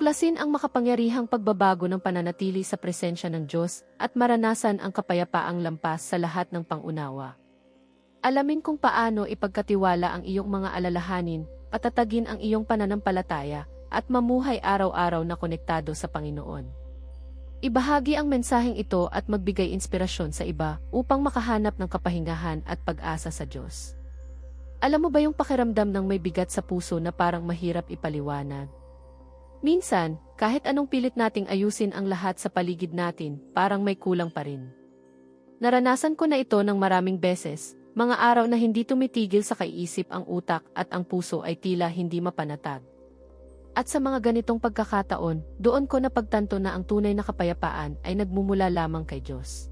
Tuklasin ang makapangyarihang pagbabago ng pananatili sa presensya ng Diyos at maranasan ang kapayapaang lampas sa lahat ng pangunawa. Alamin kung paano ipagkatiwala ang iyong mga alalahanin, patatagin ang iyong pananampalataya, at mamuhay araw-araw na konektado sa Panginoon. Ibahagi ang mensaheng ito at magbigay inspirasyon sa iba upang makahanap ng kapahingahan at pag-asa sa Diyos. Alam mo ba yung pakiramdam ng may bigat sa puso na parang mahirap ipaliwanag? Minsan, kahit anong pilit nating ayusin ang lahat sa paligid natin, parang may kulang pa rin. Naranasan ko na ito ng maraming beses, mga araw na hindi tumitigil sa kaiisip ang utak at ang puso ay tila hindi mapanatag. At sa mga ganitong pagkakataon, doon ko napagtanto na ang tunay na kapayapaan ay nagmumula lamang kay Diyos.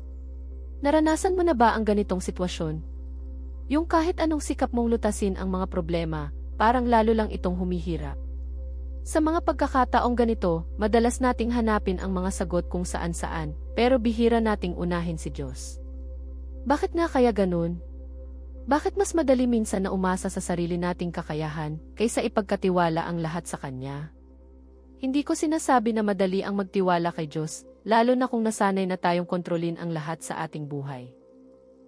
Naranasan mo na ba ang ganitong sitwasyon? Yung kahit anong sikap mong lutasin ang mga problema, parang lalo lang itong humihirap. Sa mga pagkakataong ganito, madalas nating hanapin ang mga sagot kung saan-saan, pero bihira nating unahin si Diyos. Bakit nga kaya ganun? Bakit mas madali minsan na umasa sa sarili nating kakayahan kaysa ipagkatiwala ang lahat sa Kanya? Hindi ko sinasabi na madali ang magtiwala kay Diyos, lalo na kung nasanay na tayong kontrolin ang lahat sa ating buhay.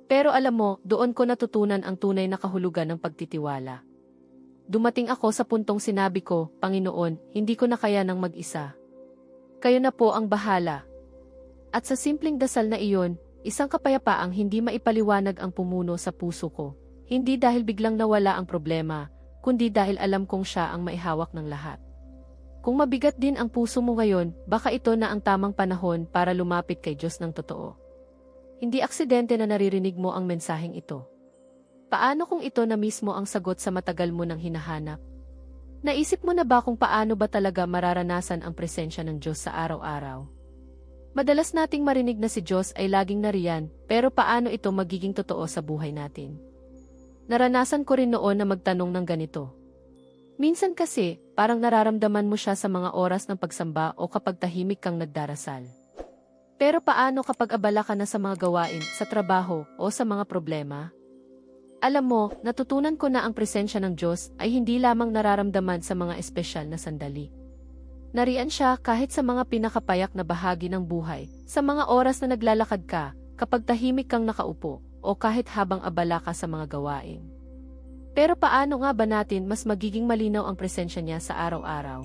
Pero alam mo, doon ko natutunan ang tunay na kahulugan ng pagtitiwala. Dumating ako sa puntong sinabi ko, Panginoon, hindi ko na kaya ng mag-isa. Kayo na po ang bahala. At sa simpleng dasal na iyon, isang kapayapaang hindi maipaliwanag ang pumuno sa puso ko. Hindi dahil biglang nawala ang problema, kundi dahil alam kong siya ang maihawak ng lahat. Kung mabigat din ang puso mo ngayon, baka ito na ang tamang panahon para lumapit kay Diyos ng totoo. Hindi aksidente na naririnig mo ang mensaheng ito. Paano kung ito na mismo ang sagot sa matagal mo nang hinahanap? Naisip mo na ba kung paano ba talaga mararanasan ang presensya ng Diyos sa araw-araw? Madalas nating marinig na si Diyos ay laging nariyan, pero paano ito magiging totoo sa buhay natin? Naranasan ko rin noon na magtanong ng ganito. Minsan kasi, parang nararamdaman mo siya sa mga oras ng pagsamba o kapag tahimik kang nagdarasal. Pero paano kapag abala ka na sa mga gawain, sa trabaho, o sa mga problema? Alam mo, natutunan ko na ang presensya ng Diyos ay hindi lamang nararamdaman sa mga espesyal na sandali. Nariyan siya kahit sa mga pinakapayak na bahagi ng buhay, sa mga oras na naglalakad ka, kapag tahimik kang nakaupo, o kahit habang abala ka sa mga gawain. Pero paano nga ba natin mas magiging malinaw ang presensya niya sa araw-araw?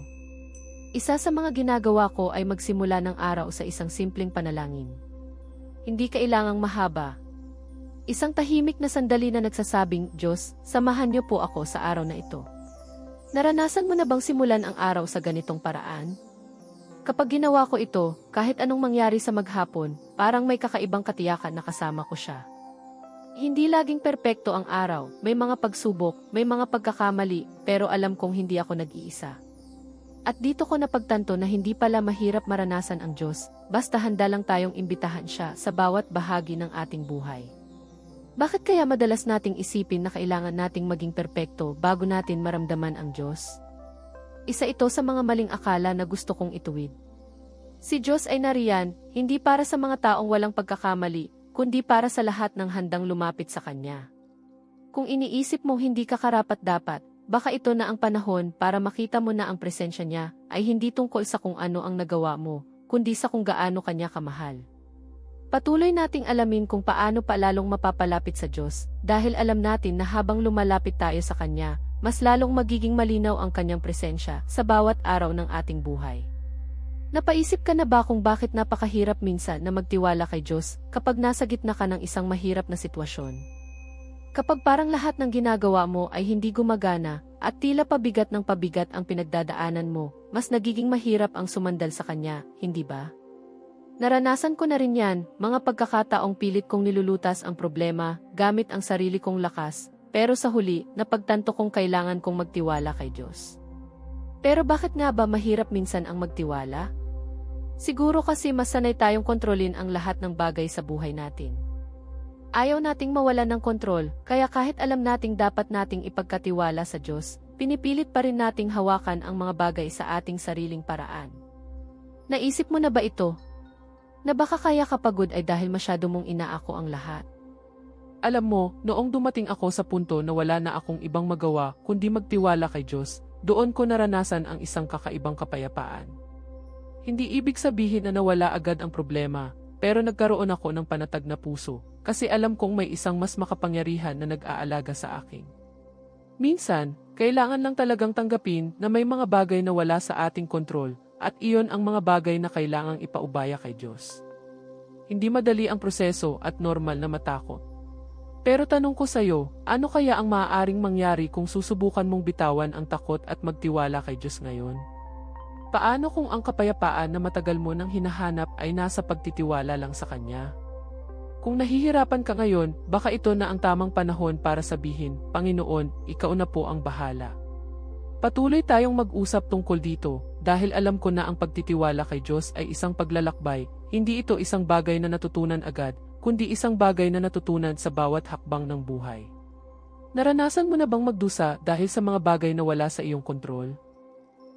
Isa sa mga ginagawa ko ay magsimula ng araw sa isang simpleng panalangin. Hindi kailangang mahaba, Isang tahimik na sandali na nagsasabing, Diyos, samahan niyo po ako sa araw na ito. Naranasan mo na bang simulan ang araw sa ganitong paraan? Kapag ginawa ko ito, kahit anong mangyari sa maghapon, parang may kakaibang katiyakan na kasama ko siya. Hindi laging perpekto ang araw, may mga pagsubok, may mga pagkakamali, pero alam kong hindi ako nag-iisa. At dito ko napagtanto na hindi pala mahirap maranasan ang Diyos, basta handa lang tayong imbitahan siya sa bawat bahagi ng ating buhay. Bakit kaya madalas nating isipin na kailangan nating maging perpekto bago natin maramdaman ang Diyos? Isa ito sa mga maling akala na gusto kong ituwid. Si Diyos ay nariyan, hindi para sa mga taong walang pagkakamali, kundi para sa lahat ng handang lumapit sa Kanya. Kung iniisip mo hindi ka karapat dapat, baka ito na ang panahon para makita mo na ang presensya niya ay hindi tungkol sa kung ano ang nagawa mo, kundi sa kung gaano kanya kamahal. Patuloy nating alamin kung paano palalong mapapalapit sa Diyos, dahil alam natin na habang lumalapit tayo sa Kanya, mas lalong magiging malinaw ang Kanyang presensya sa bawat araw ng ating buhay. Napaisip ka na ba kung bakit napakahirap minsan na magtiwala kay Diyos kapag nasa gitna ka ng isang mahirap na sitwasyon? Kapag parang lahat ng ginagawa mo ay hindi gumagana at tila pabigat ng pabigat ang pinagdadaanan mo, mas nagiging mahirap ang sumandal sa Kanya, hindi ba? Naranasan ko na rin yan, mga pagkakataong pilit kong nilulutas ang problema, gamit ang sarili kong lakas, pero sa huli, napagtanto kong kailangan kong magtiwala kay Diyos. Pero bakit nga ba mahirap minsan ang magtiwala? Siguro kasi masanay tayong kontrolin ang lahat ng bagay sa buhay natin. Ayaw nating mawalan ng kontrol, kaya kahit alam nating dapat nating ipagkatiwala sa Diyos, pinipilit pa rin nating hawakan ang mga bagay sa ating sariling paraan. Naisip mo na ba ito, na baka kaya kapagod ay dahil masyado mong inaako ang lahat. Alam mo, noong dumating ako sa punto na wala na akong ibang magawa kundi magtiwala kay Diyos, doon ko naranasan ang isang kakaibang kapayapaan. Hindi ibig sabihin na nawala agad ang problema, pero nagkaroon ako ng panatag na puso, kasi alam kong may isang mas makapangyarihan na nag-aalaga sa akin. Minsan, kailangan lang talagang tanggapin na may mga bagay na wala sa ating kontrol, at iyon ang mga bagay na kailangang ipaubaya kay Diyos. Hindi madali ang proseso at normal na matakot. Pero tanong ko sa'yo, ano kaya ang maaaring mangyari kung susubukan mong bitawan ang takot at magtiwala kay Diyos ngayon? Paano kung ang kapayapaan na matagal mo nang hinahanap ay nasa pagtitiwala lang sa Kanya? Kung nahihirapan ka ngayon, baka ito na ang tamang panahon para sabihin, Panginoon, ikaw na po ang bahala. Patuloy tayong mag-usap tungkol dito, dahil alam ko na ang pagtitiwala kay Diyos ay isang paglalakbay, hindi ito isang bagay na natutunan agad, kundi isang bagay na natutunan sa bawat hakbang ng buhay. Naranasan mo na bang magdusa dahil sa mga bagay na wala sa iyong kontrol?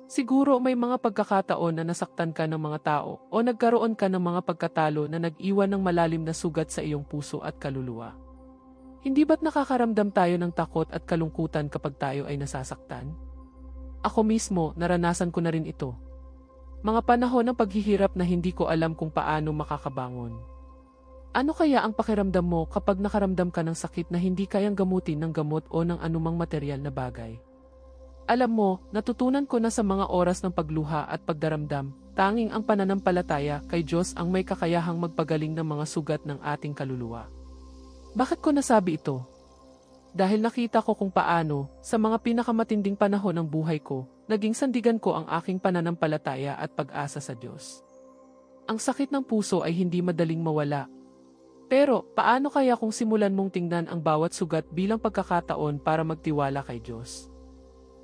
Siguro may mga pagkakataon na nasaktan ka ng mga tao o nagkaroon ka ng mga pagkatalo na nag-iwan ng malalim na sugat sa iyong puso at kaluluwa. Hindi ba't nakakaramdam tayo ng takot at kalungkutan kapag tayo ay nasasaktan? Ako mismo, naranasan ko na rin ito. Mga panahon ng paghihirap na hindi ko alam kung paano makakabangon. Ano kaya ang pakiramdam mo kapag nakaramdam ka ng sakit na hindi kayang gamutin ng gamot o ng anumang material na bagay? Alam mo, natutunan ko na sa mga oras ng pagluha at pagdaramdam, tanging ang pananampalataya kay Diyos ang may kakayahang magpagaling ng mga sugat ng ating kaluluwa. Bakit ko nasabi ito? Dahil nakita ko kung paano, sa mga pinakamatinding panahon ng buhay ko, naging sandigan ko ang aking pananampalataya at pag-asa sa Diyos. Ang sakit ng puso ay hindi madaling mawala. Pero, paano kaya kung simulan mong tingnan ang bawat sugat bilang pagkakataon para magtiwala kay Diyos?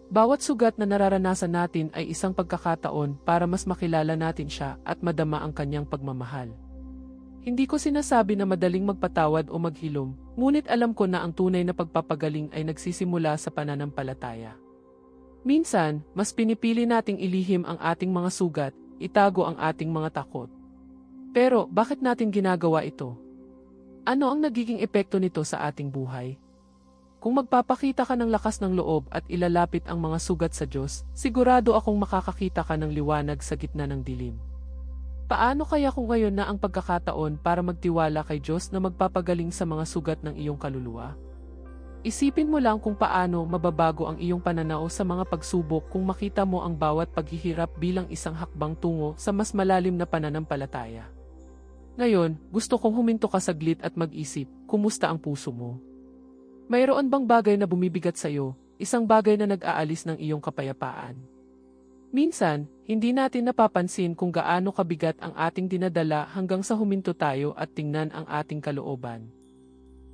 Bawat sugat na nararanasan natin ay isang pagkakataon para mas makilala natin siya at madama ang kanyang pagmamahal. Hindi ko sinasabi na madaling magpatawad o maghilom, ngunit alam ko na ang tunay na pagpapagaling ay nagsisimula sa pananampalataya. Minsan, mas pinipili nating ilihim ang ating mga sugat, itago ang ating mga takot. Pero bakit natin ginagawa ito? Ano ang nagiging epekto nito sa ating buhay? Kung magpapakita ka ng lakas ng loob at ilalapit ang mga sugat sa Diyos, sigurado akong makakakita ka ng liwanag sa gitna ng dilim. Paano kaya kung ngayon na ang pagkakataon para magtiwala kay Diyos na magpapagaling sa mga sugat ng iyong kaluluwa? Isipin mo lang kung paano mababago ang iyong pananaw sa mga pagsubok kung makita mo ang bawat paghihirap bilang isang hakbang tungo sa mas malalim na pananampalataya. Ngayon, gusto kong huminto ka saglit at mag-isip, kumusta ang puso mo? Mayroon bang bagay na bumibigat sa iyo, isang bagay na nag-aalis ng iyong kapayapaan? Minsan, hindi natin napapansin kung gaano kabigat ang ating dinadala hanggang sa huminto tayo at tingnan ang ating kalooban.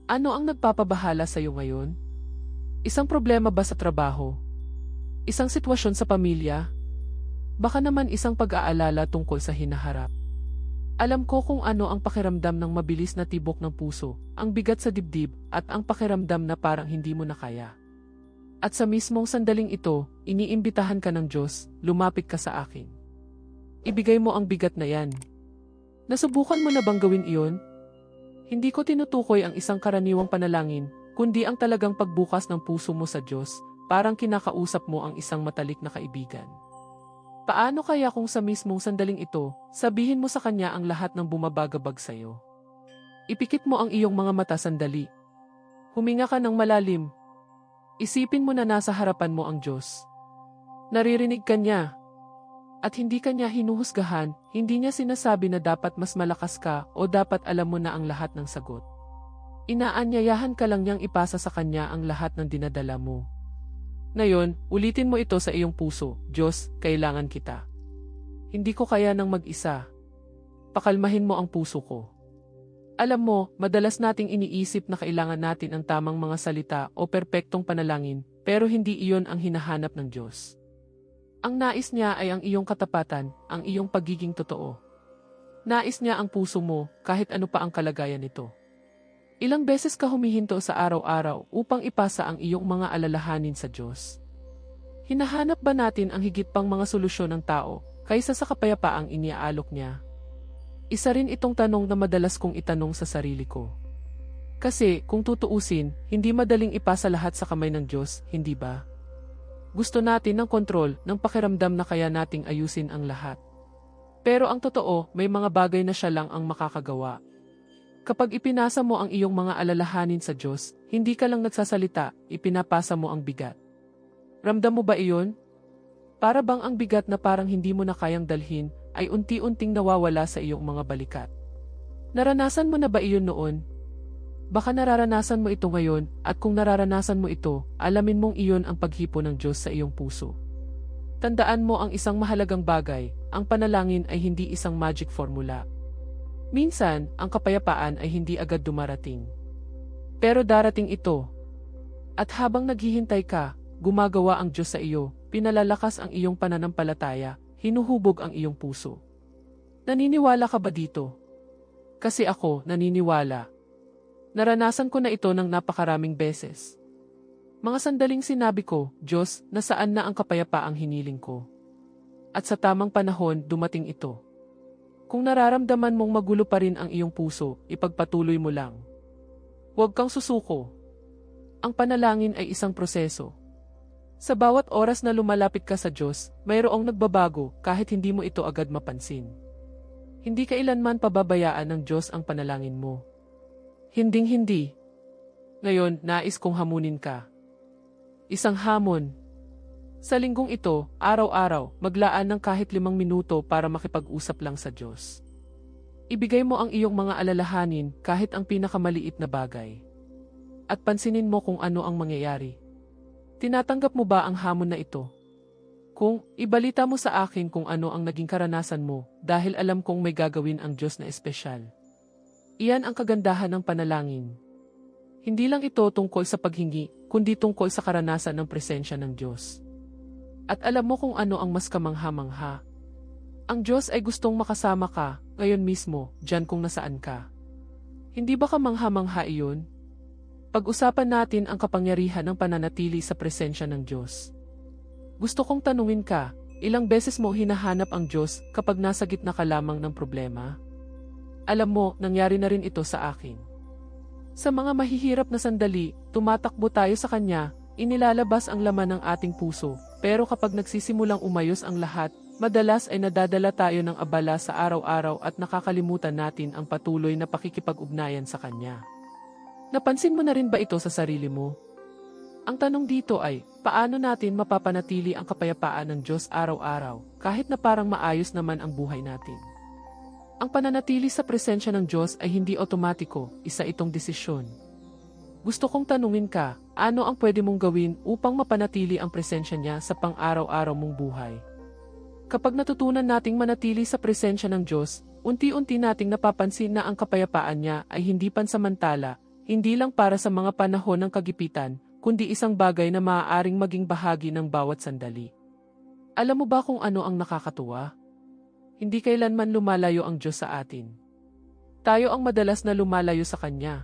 Ano ang nagpapabahala sa iyo ngayon? Isang problema ba sa trabaho? Isang sitwasyon sa pamilya? Baka naman isang pag-aalala tungkol sa hinaharap. Alam ko kung ano ang pakiramdam ng mabilis na tibok ng puso, ang bigat sa dibdib, at ang pakiramdam na parang hindi mo na kaya. At sa mismong sandaling ito, iniimbitahan ka ng Diyos, lumapit ka sa akin. Ibigay mo ang bigat na yan. Nasubukan mo na bang gawin iyon? Hindi ko tinutukoy ang isang karaniwang panalangin, kundi ang talagang pagbukas ng puso mo sa Diyos, parang kinakausap mo ang isang matalik na kaibigan. Paano kaya kung sa mismong sandaling ito, sabihin mo sa Kanya ang lahat ng bumabagabag sa iyo? Ipikit mo ang iyong mga mata sandali. Huminga ka ng malalim, Isipin mo na nasa harapan mo ang Diyos. Naririnig ka niya. At hindi ka niya hinuhusgahan, hindi niya sinasabi na dapat mas malakas ka o dapat alam mo na ang lahat ng sagot. Inaanyayahan ka lang niyang ipasa sa kanya ang lahat ng dinadala mo. Ngayon, ulitin mo ito sa iyong puso, Diyos, kailangan kita. Hindi ko kaya ng mag-isa. Pakalmahin mo ang puso ko. Alam mo, madalas nating iniisip na kailangan natin ang tamang mga salita o perpektong panalangin, pero hindi iyon ang hinahanap ng Diyos. Ang nais niya ay ang iyong katapatan, ang iyong pagiging totoo. Nais niya ang puso mo, kahit ano pa ang kalagayan nito. Ilang beses ka humihinto sa araw-araw upang ipasa ang iyong mga alalahanin sa Diyos. Hinahanap ba natin ang higit pang mga solusyon ng tao kaysa sa kapayapaang iniaalok niya? Isa rin itong tanong na madalas kong itanong sa sarili ko. Kasi, kung tutuusin, hindi madaling ipasa lahat sa kamay ng Diyos, hindi ba? Gusto natin ng kontrol, ng pakiramdam na kaya nating ayusin ang lahat. Pero ang totoo, may mga bagay na siya lang ang makakagawa. Kapag ipinasa mo ang iyong mga alalahanin sa Diyos, hindi ka lang nagsasalita, ipinapasa mo ang bigat. Ramdam mo ba iyon? Para bang ang bigat na parang hindi mo na kayang dalhin, ay unti-unting nawawala sa iyong mga balikat. Naranasan mo na ba iyon noon? Baka nararanasan mo ito ngayon, at kung nararanasan mo ito, alamin mong iyon ang paghipo ng Diyos sa iyong puso. Tandaan mo ang isang mahalagang bagay, ang panalangin ay hindi isang magic formula. Minsan, ang kapayapaan ay hindi agad dumarating. Pero darating ito. At habang naghihintay ka, gumagawa ang Diyos sa iyo, pinalalakas ang iyong pananampalataya, hinuhubog ang iyong puso. Naniniwala ka ba dito? Kasi ako, naniniwala. Naranasan ko na ito ng napakaraming beses. Mga sandaling sinabi ko, Diyos, nasaan na ang kapayapaang hiniling ko? At sa tamang panahon, dumating ito. Kung nararamdaman mong magulo pa rin ang iyong puso, ipagpatuloy mo lang. Huwag kang susuko. Ang panalangin ay isang proseso. Sa bawat oras na lumalapit ka sa Diyos, mayroong nagbabago kahit hindi mo ito agad mapansin. Hindi kailanman pababayaan ng Diyos ang panalangin mo. Hinding hindi. Ngayon, nais kong hamunin ka. Isang hamon. Sa linggong ito, araw-araw, maglaan ng kahit limang minuto para makipag-usap lang sa Diyos. Ibigay mo ang iyong mga alalahanin kahit ang pinakamaliit na bagay. At pansinin mo kung ano ang mangyayari. Tinatanggap mo ba ang hamon na ito? Kung ibalita mo sa akin kung ano ang naging karanasan mo dahil alam kong may gagawin ang Diyos na espesyal. Iyan ang kagandahan ng panalangin. Hindi lang ito tungkol sa paghingi, kundi tungkol sa karanasan ng presensya ng Diyos. At alam mo kung ano ang mas kamangha-mangha. Ang Diyos ay gustong makasama ka, ngayon mismo, dyan kung nasaan ka. Hindi ba kamangha-mangha iyon? Pag-usapan natin ang kapangyarihan ng pananatili sa presensya ng Diyos. Gusto kong tanungin ka, ilang beses mo hinahanap ang Diyos kapag nasa gitna ka lamang ng problema? Alam mo, nangyari na rin ito sa akin. Sa mga mahihirap na sandali, tumatakbo tayo sa Kanya, inilalabas ang laman ng ating puso, pero kapag nagsisimulang umayos ang lahat, madalas ay nadadala tayo ng abala sa araw-araw at nakakalimutan natin ang patuloy na pakikipag-ugnayan sa Kanya. Napansin mo na rin ba ito sa sarili mo? Ang tanong dito ay, paano natin mapapanatili ang kapayapaan ng Diyos araw-araw, kahit na parang maayos naman ang buhay natin? Ang pananatili sa presensya ng Diyos ay hindi otomatiko, isa itong desisyon. Gusto kong tanungin ka, ano ang pwede mong gawin upang mapanatili ang presensya niya sa pang-araw-araw mong buhay? Kapag natutunan nating manatili sa presensya ng Diyos, unti-unti nating napapansin na ang kapayapaan niya ay hindi pansamantala, hindi lang para sa mga panahon ng kagipitan, kundi isang bagay na maaaring maging bahagi ng bawat sandali. Alam mo ba kung ano ang nakakatuwa? Hindi kailanman lumalayo ang Diyos sa atin. Tayo ang madalas na lumalayo sa Kanya.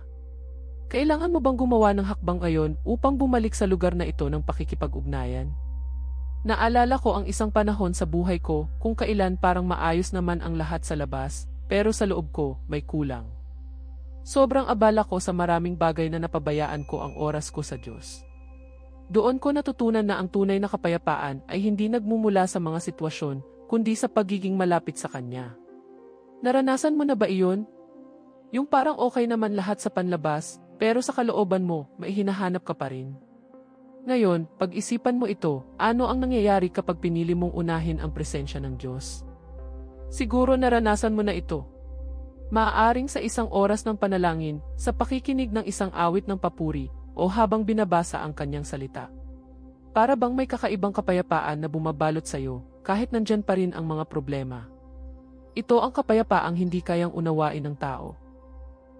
Kailangan mo bang gumawa ng hakbang ngayon upang bumalik sa lugar na ito ng pakikipag-ugnayan? Naalala ko ang isang panahon sa buhay ko kung kailan parang maayos naman ang lahat sa labas, pero sa loob ko may kulang. Sobrang abala ko sa maraming bagay na napabayaan ko ang oras ko sa Diyos. Doon ko natutunan na ang tunay na kapayapaan ay hindi nagmumula sa mga sitwasyon, kundi sa pagiging malapit sa Kanya. Naranasan mo na ba iyon? Yung parang okay naman lahat sa panlabas, pero sa kalooban mo, may hinahanap ka pa rin. Ngayon, pag-isipan mo ito, ano ang nangyayari kapag pinili mong unahin ang presensya ng Diyos? Siguro naranasan mo na ito. Maaaring sa isang oras ng panalangin, sa pakikinig ng isang awit ng papuri, o habang binabasa ang kanyang salita. Para bang may kakaibang kapayapaan na bumabalot sa iyo, kahit nandyan pa rin ang mga problema. Ito ang kapayapaang hindi kayang unawain ng tao.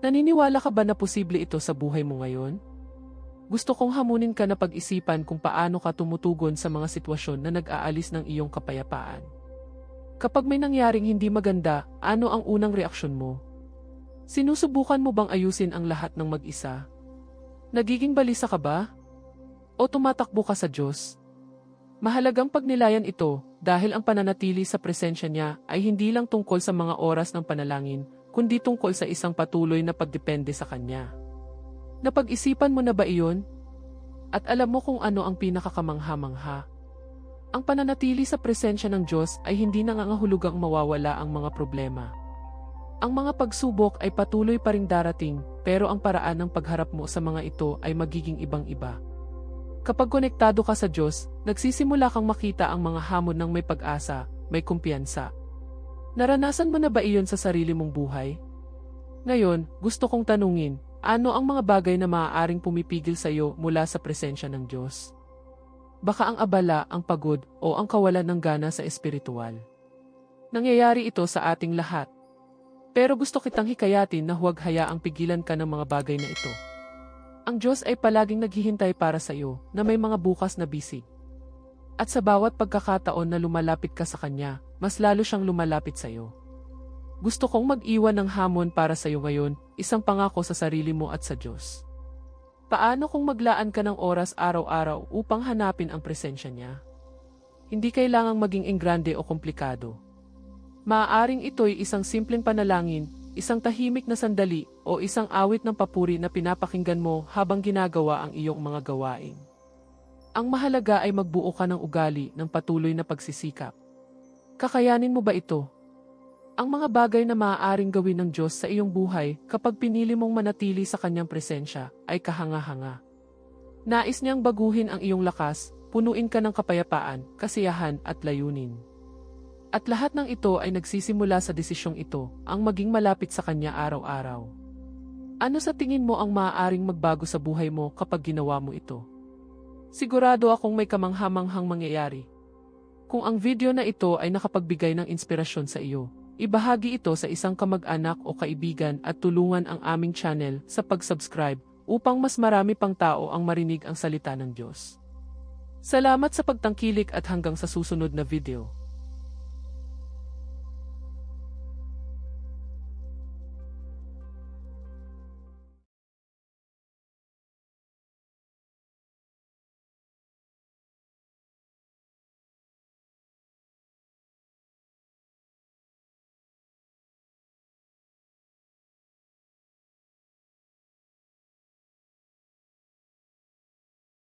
Naniniwala ka ba na posible ito sa buhay mo ngayon? Gusto kong hamunin ka na pag-isipan kung paano ka tumutugon sa mga sitwasyon na nag-aalis ng iyong kapayapaan. Kapag may nangyaring hindi maganda, ano ang unang reaksyon mo? Sinusubukan mo bang ayusin ang lahat ng mag-isa? Nagiging balisa ka ba? O tumatakbo ka sa Diyos? Mahalagang pagnilayan ito dahil ang pananatili sa presensya niya ay hindi lang tungkol sa mga oras ng panalangin, kundi tungkol sa isang patuloy na pagdepende sa Kanya. Napag-isipan mo na ba iyon? At alam mo kung ano ang pinakakamangha-mangha? Ang pananatili sa presensya ng Diyos ay hindi nangangahulugang mawawala ang mga problema. Ang mga pagsubok ay patuloy pa ring darating, pero ang paraan ng pagharap mo sa mga ito ay magiging ibang-iba. Kapag konektado ka sa Diyos, nagsisimula kang makita ang mga hamon ng may pag-asa, may kumpiyansa. Naranasan mo na ba iyon sa sarili mong buhay? Ngayon, gusto kong tanungin, ano ang mga bagay na maaaring pumipigil sa iyo mula sa presensya ng Diyos? Baka ang abala, ang pagod, o ang kawalan ng gana sa espiritual. Nangyayari ito sa ating lahat. Pero gusto kitang hikayatin na huwag hayaang pigilan ka ng mga bagay na ito. Ang Diyos ay palaging naghihintay para sa iyo na may mga bukas na bisig. At sa bawat pagkakataon na lumalapit ka sa Kanya, mas lalo siyang lumalapit sa iyo. Gusto kong mag-iwan ng hamon para sa iyo ngayon, isang pangako sa sarili mo at sa Diyos. Paano kung maglaan ka ng oras araw-araw upang hanapin ang presensya niya? Hindi kailangang maging enggrande o komplikado. Maaaring ito'y isang simpleng panalangin, isang tahimik na sandali, o isang awit ng papuri na pinapakinggan mo habang ginagawa ang iyong mga gawain. Ang mahalaga ay magbuo ka ng ugali ng patuloy na pagsisikap. Kakayanin mo ba ito? Ang mga bagay na maaaring gawin ng Diyos sa iyong buhay kapag pinili mong manatili sa kanyang presensya ay kahanga-hanga. Nais niyang baguhin ang iyong lakas, punuin ka ng kapayapaan, kasiyahan at layunin. At lahat ng ito ay nagsisimula sa desisyong ito, ang maging malapit sa kanya araw-araw. Ano sa tingin mo ang maaaring magbago sa buhay mo kapag ginawa mo ito? Sigurado akong may kamanghamanghang mangyayari. Kung ang video na ito ay nakapagbigay ng inspirasyon sa iyo, Ibahagi ito sa isang kamag-anak o kaibigan at tulungan ang aming channel sa pag-subscribe upang mas marami pang tao ang marinig ang salita ng Diyos. Salamat sa pagtangkilik at hanggang sa susunod na video.